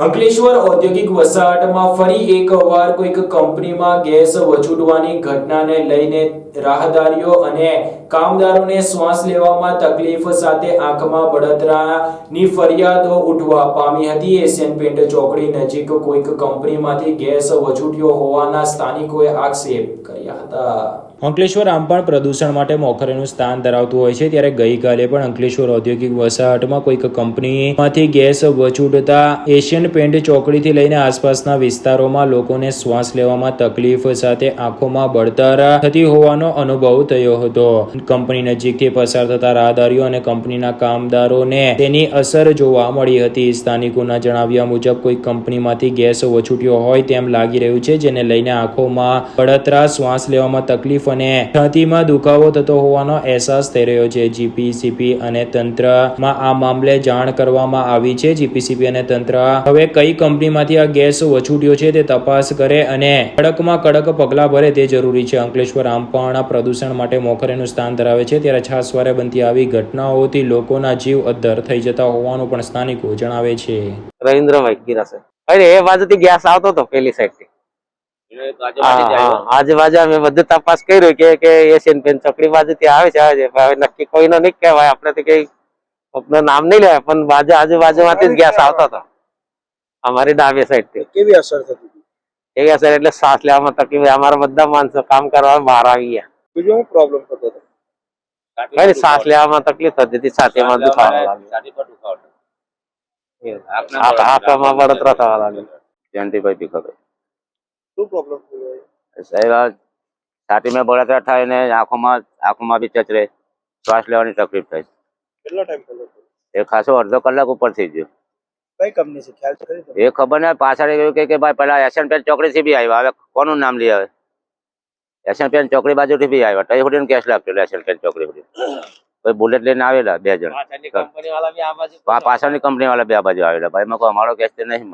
અંકલેશ્વર ઔદ્યોગિક વસાહતમાં ફરી એકવાર કોઈક કંપનીમાં ગેસ વછૂટવાની ઘટનાને લઈને રાહદારીઓ અને કામદારોને શ્વાસ લેવામાં તકલીફ સાથે આંખમાં બળતરાની ફરિયાદો ઉઠવા પામી હતી. એશિયન પેન્ટ ચોકડી નજીક કોઈક કંપનીમાંથી ગેસ વચૂટ્યો હોવાના સ્થાનિકોએ આક્ષેપ કર્યા હતા. અંકલેશ્વર આમ પણ પ્રદૂષણ માટે મોખરેનું સ્થાન ધરાવતું હોય છે. ત્યારે ગઈકાલે પણ અંકલેશ્વર ઔદ્યોગિક વસાહતમાં કોઈક કંપનીમાંથી ગેસ વછૂટતા એશિયન પેન્ટ ચોકડીથી લઈને આસપાસના વિસ્તારોમાં લોકોને શ્વાસ લેવામાં તકલીફ સાથે આંખોમાં બળતર થતી હોવાનો અનુભવ થયો હતો. કંપની નજીકથી પસાર થતા રાહદારીઓ અને કંપનીના કામદારોને તેની અસર જોવા મળી હતી. સ્થાનિકોના જણાવ્યા મુજબ, કોઈ કંપનીમાંથી ગેસ વછૂટ્યો હોય તેમ લાગી રહ્યું છે, જેને લઈને આંખોમાં બળતરા, શ્વાસ લેવામાં તકલીફ અને છાતીમાં દુખાવો થતો હોવાનો અહેસાસ થઈ રહ્યો છે. જીપીસીપી અને તંત્રમાં આ મામલે જાણ કરવામાં આવી છે. જીપીસીપી અને તંત્ર હવે કઈ કંપનીમાંથી આ ગેસ વછૂટ્યો છે તે તપાસ કરે અને કડકમાં કડક પગલાં ભરે તે જરૂરી છે. અંકલેશ્વર આમ પણ પ્રદૂષણ માટે મોખરેનું સ્થાન ધરાવે છે ત્યારે છાસવારે બનતી આવી ઘટનાઓથી લોકોના જીવ અદ્ધર થઈ જતા હોવાનું પણ સ્થાનિકો જણાવે છે. રવિન્દ્રભાઈ ગિરાસે અરે એ બાજુથી ગેસ આવતો હતો પેલી સાઈડથી. આજુબાજુ અમે બધું તપાસ કર્યું કે કે એશિયન પેન ચોકડી બાજુથી આવે છે આવે છે. હવે નક્કી કોઈનો નહીં કહેવાય આપણે તો કઈ નામ નહીં લેવાય પણ બાજુ આજુબાજુમાંથી જ ગેસ આવતો હતો. અમારી ડાબી સાઈડથી. કેવી અસર થતી ગેસ એટલે શ્વાસ લેવામાં તકલીફ. અમારા બધા માણસો કામ કરવા બહાર આવી ગયા. બીજો શું પ્રોબ્લેમ થતો હતો? કઈ શ્વાસ લેવામાં તકલીફ થતી હતી છાતીમાં દુખાવા લાગ્યો આંખમાં બળતરા થવા લાગ્યો જયંતિભાઈ ભીખાભાઈ શું પ્રોબ્લેમ થયો સાહેબ આ છાતીમાં બળતરા થાય ને આંખોમાં આંખોમાં બી ચચરે શ્વાસ લેવાની તકલીફ થાય કેટલો ટાઈમ થયો હતો? એ ખાસો અડધો કલાક ઉપર થઈ ગયો કઈ કંપની છે? ખ્યાલ છે ખરી તમને? એ ખબર ને પાછળ એવું કે કે ભાઈ પેલા એશિયન પેન્ટ ચોકડી થી બી આવ્યા. હવે કોનું નામ લઈ આવે? એશિયન પેન ચોકડી બાજુથી બી આવ્યા. તઈ સુધી કેસ લાગતો એશિયન પેન ચોકડી સુધી કોઈ બુલેટ લઈને આવેલા બે જણ. પાછળની કંપની વાળા બે આ બાજુ પાછળની કંપની વાળા બે બાજુ આવેલા. ભાઈ મેં અમારો કેસ તે નહીં